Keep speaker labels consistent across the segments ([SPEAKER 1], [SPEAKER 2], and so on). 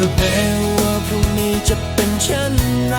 [SPEAKER 1] อเพลว่าพรุ่งนี้จะเป็นเช่นไร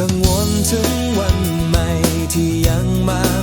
[SPEAKER 1] กังวลถึงวันใหม่ที่ยังมา